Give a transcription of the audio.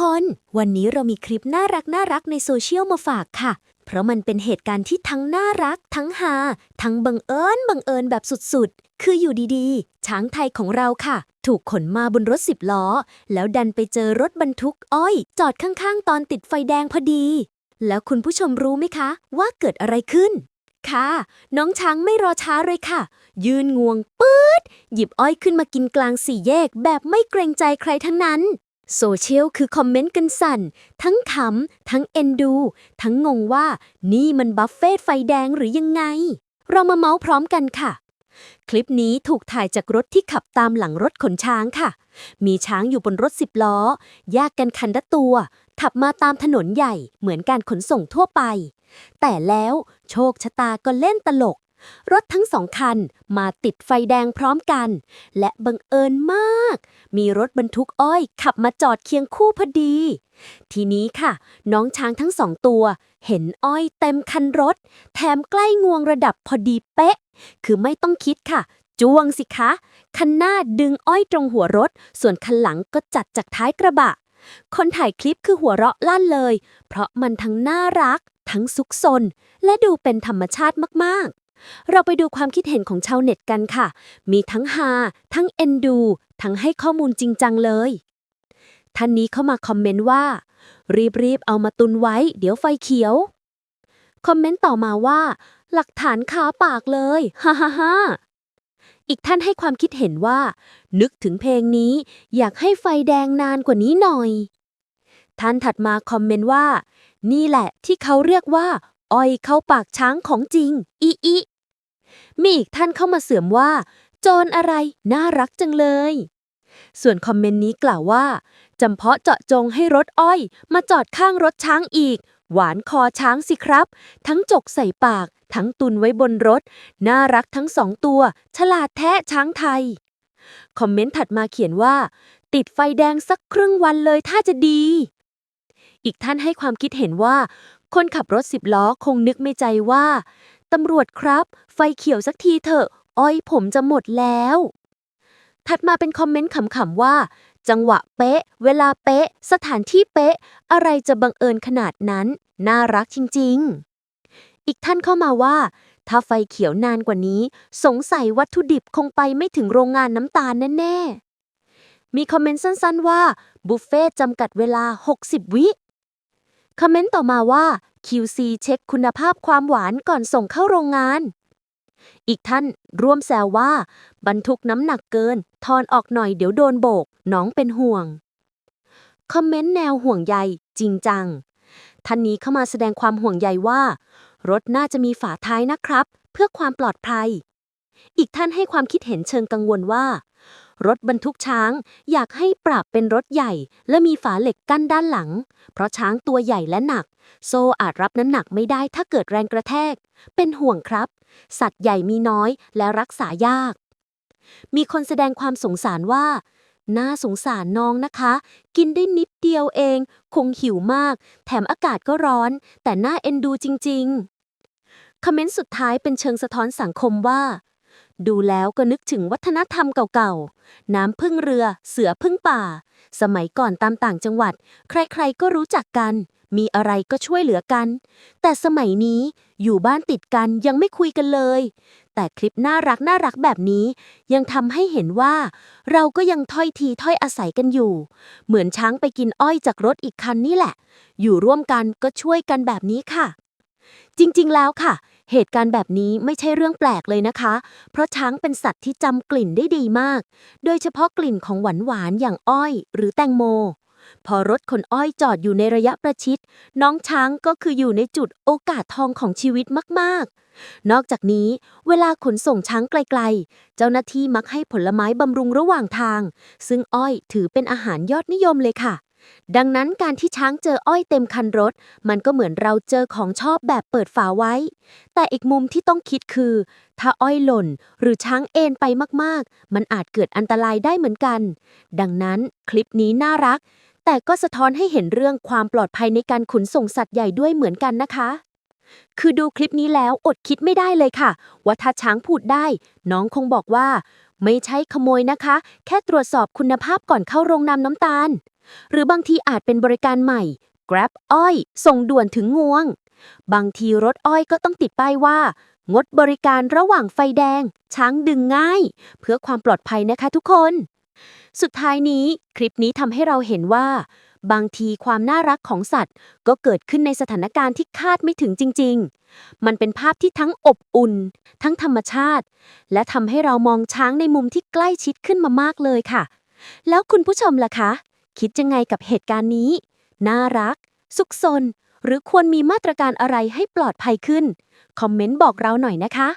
คน วันนี้เรามีคลิปน่ารักน่ารักในโซเชียลมาฝากค่ะ เพราะมันเป็นเหตุการณ์ที่ทั้งน่ารัก ทั้งฮาทั้งบังเอิญบังเอิญแบบสุดๆ คืออยู่ดีๆ ช้างไทยของเราค่ะ ถูกขนมาบนรถสิบล้อ แล้วดันไปเจอรถบรรทุกอ้อย จอดข้างๆ ตอนติดไฟแดงพอดี แล้วคุณผู้ชมรู้ไหมคะ ว่าเกิดอะไรขึ้นค่ะน้องช้างไม่รอช้าเลยค่ะ ยืนงวงปื๊ด หยิบอ้อยขึ้นมากินกลางสี่แยกแบบไม่เกรงใจใครทั้งนั้น โซเชียลคือคอมเมนต์กันสั่น ทั้งขำ ทั้งเอ็นดู ทั้งงงว่า นี่มันบัฟเฟต์ไฟแดงหรือยังไง เรามาเมาส์พร้อมกันค่ะ คลิปนี้ถูกถ่ายจากรถที่ขับตามหลังรถขนช้างค่ะ มีช้างอยู่บนรถสิบล้อ แยกกันคันละตัว ขับมาตามถนนใหญ่เหมือนการขนส่งทั่วไป แต่แล้วโชคชะตาก็เล่นตลก รถทั้งสองคันมาติดไฟแดงพร้อมกัน และบังเอิญมาก มีรถบรรทุกอ้อยขับมาจอดเคียงคู่พอดี ทีนี้ค่ะ น้องช้างทั้งสองตัว เห็นอ้อยเต็มคันรถ แถมใกล้งวงระดับพอดีเป๊ะ คือไม่ต้องคิดค่ะ จ้วงสิคะ คันหน้าดึงอ้อยตรงหัวรถ ส่วนคันหลังก็จัดจากท้ายกระบะ คนถ่ายคลิปคือหัวเราะลั่นเลย เพราะมันทั้งน่ารัก ทั้งซุกซนและดูเป็นธรรมชาติมากๆ เราไปดูความคิดเห็นของชาวเน็ตกันค่ะ มีทั้งฮาทั้งเอ็นดู ทั้งให้ข้อมูลจริงจังเลย ท่านนี้เข้ามาคอมเมนต์ว่า รีบๆ เอามาตุนไว้ เดี๋ยวไฟเขียว คอมเมนต์ต่อมาว่า หลักฐานคาปากเลย ฮ่าฮ่าฮ่าอีกท่านให้ความคิดเห็นว่า นึกถึงเพลงนี้ อยากให้ไฟแดงนานกว่านี้หน่อย ท่านถัดมาคอมเมนต์ว่า นี่แหละที่เขาเรียกว่า อ้อยเข้าปากช้างของจริง อีอีมีอีกท่านเข้ามาเสริมว่า โจรอะไร น่ารักจังเลย ส่วนคอมเมนต์นี้กล่าวว่าจำเพาะเจาะจงให้รถอ้อย มาจอดข้างรถช้างอีก หวานคอช้างสิครับ ทั้งจกใส่ปาก ทั้งตุนไว้บนรถ น่ารักทั้งสองตัว ฉลาดแท้ช้างไทย คอมเมนต์ถัดมาเขียนว่า ติดไฟแดงสักครึ่งวันเลยถ้าจะดี อีกท่านให้ความคิดเห็นว่า คนขับรถสิบล้อคงนึกไม่ใจว่า ตำรวจครับ ไฟเขียวสักทีเถอะ อ้อยผมจะหมดแล้ว ถัดมาเป็นคอมเมนต์ขำๆว่า จังหวะเป๊ะ เวลาเป๊ะ สถานที่เป๊ะ อะไรจะบังเอิญขนาดนั้น น่ารักจริง ๆ อีกท่านเข้ามาว่า ถ้าไฟเขียวนานกว่านี้ สงสัยวัตถุดิบคงไปไม่ถึงโรงงานน้ำตาลแน่ๆมีคอมเมนต์สั้นๆว่า บุฟเฟ่ต์จำกัดเวลา 60 วิ คอมเมนต์ต่อมาว่า QC เช็คคุณภาพความหวานก่อนส่งเข้าโรงงาน อีกท่านร่วมแซวว่า บรรทุกน้ำหนักเกิน ทอนออกหน่อยเดี๋ยวโดนโบก น้องเป็นห่วง คอมเมนต์แนวห่วงใยจริงจัง ท่านนี้เข้ามาแสดงความห่วงใยว่า รถน่าจะมีฝาท้ายนะครับ เพื่อความปลอดภัย อีกท่านให้ความคิดเห็นเชิงกังวลว่า รถบรรทุกช้างอยากให้ปรับเป็นรถใหญ่ และมีฝาเหล็กกั้นด้านหลัง เพราะช้างตัวใหญ่และหนัก โซ่อาจรับน้ำหนักไม่ได้ถ้าเกิดแรงกระแทก เป็นห่วงครับ สัตว์ใหญ่มีน้อยและรักษายาก มีคนแสดงความสงสารว่าน่าสงสารน้องนะคะ กินได้นิดเดียวเอง คงหิวมาก แถมอากาศก็ร้อน แต่น่าเอ็นดูจริง ๆ คอมเมนต์สุดท้ายเป็นเชิงสะท้อนสังคมว่า ดูแล้วก็นึกถึงวัฒนธรรมเก่าๆ น้ำพึ่งเรือ เสือพึ่งป่า สมัยก่อนตามต่างจังหวัด ใครๆก็รู้จักกัน มีอะไรก็ช่วยเหลือกัน แต่สมัยนี้อยู่บ้านติดกันยังไม่คุยกันเลย แต่คลิปน่ารักน่ารักแบบนี้ ยังทำให้เห็นว่า เราก็ยังถ้อยทีถ้อยอาศัยกันอยู่ เหมือนช้างไปกินอ้อยจากรถอีกคันนี่แหละ อยู่ร่วมกันก็ช่วยกันแบบนี้ค่ะ จริงๆแล้วค่ะ เหตุการณ์แบบนี้ไม่ใช่เรื่องแปลกเลยนะคะ เพราะช้างเป็นสัตว์ที่จำกลิ่นได้ดีมาก โดยเฉพาะกลิ่นของหวานๆอย่างอ้อย หรือแตงโม พอรถขนอ้อยจอดอยู่ในระยะประชิด น้องช้างก็คืออยู่ในจุดโอกาสทองของชีวิตมากๆนอกจากนี้ เวลาขนส่งช้างไกลๆ เจ้าหน้าที่มักให้ผลไม้บำรุงระหว่างทาง ซึ่งอ้อยถือเป็นอาหารยอดนิยมเลยค่ะ ดังนั้นการที่ช้างเจออ้อยเต็มคันรถ มันก็เหมือนเราเจอของชอบแบบเปิดฝาไว้ แต่อีกมุมที่ต้องคิดคือ ถ้าอ้อยหล่น หรือช้างเอ็นไปมากๆ มันอาจเกิดอันตรายได้เหมือนกัน ดังนั้นคลิปนี้น่ารัก แต่ก็สะท้อนให้เห็นเรื่องความปลอดภัยในการขนส่งสัตว์ใหญ่ด้วยเหมือนกันนะคะ คือดูคลิปนี้แล้วอดคิดไม่ได้เลยค่ะ ว่าถ้าช้างพูดได้ น้องคงบอกว่า ไม่ใช่ขโมยนะคะ แค่ตรวจสอบคุณภาพก่อนเข้าโรงนำน้ำตาล หรือบางทีอาจเป็นบริการใหม่ Grab อ้อย ส่งด่วนถึงงวง บางทีรถอ้อยก็ต้องติดป้ายว่า งดบริการระหว่างไฟแดง ช้างดึงง่าย เพื่อความปลอดภัยนะคะทุกคน สุดท้ายนี้คลิปนี้ทำให้เราเห็นว่า บางทีความน่ารักของสัตว์ ก็เกิดขึ้นในสถานการณ์ที่คาดไม่ถึงจริง ๆ มันเป็นภาพที่ทั้งอบอุ่น ทั้งธรรมชาติ และทำให้เรามองช้างในมุมที่ใกล้ชิดขึ้นมามากเลยค่ะ แล้วคุณผู้ชมล่ะคะ คิดยังไงกับเหตุการณ์นี้ น่ารัก สุขสน หรือควรมีมาตรการอะไรให้ปลอดภัยขึ้น คอมเมนต์บอกเราหน่อยนะคะ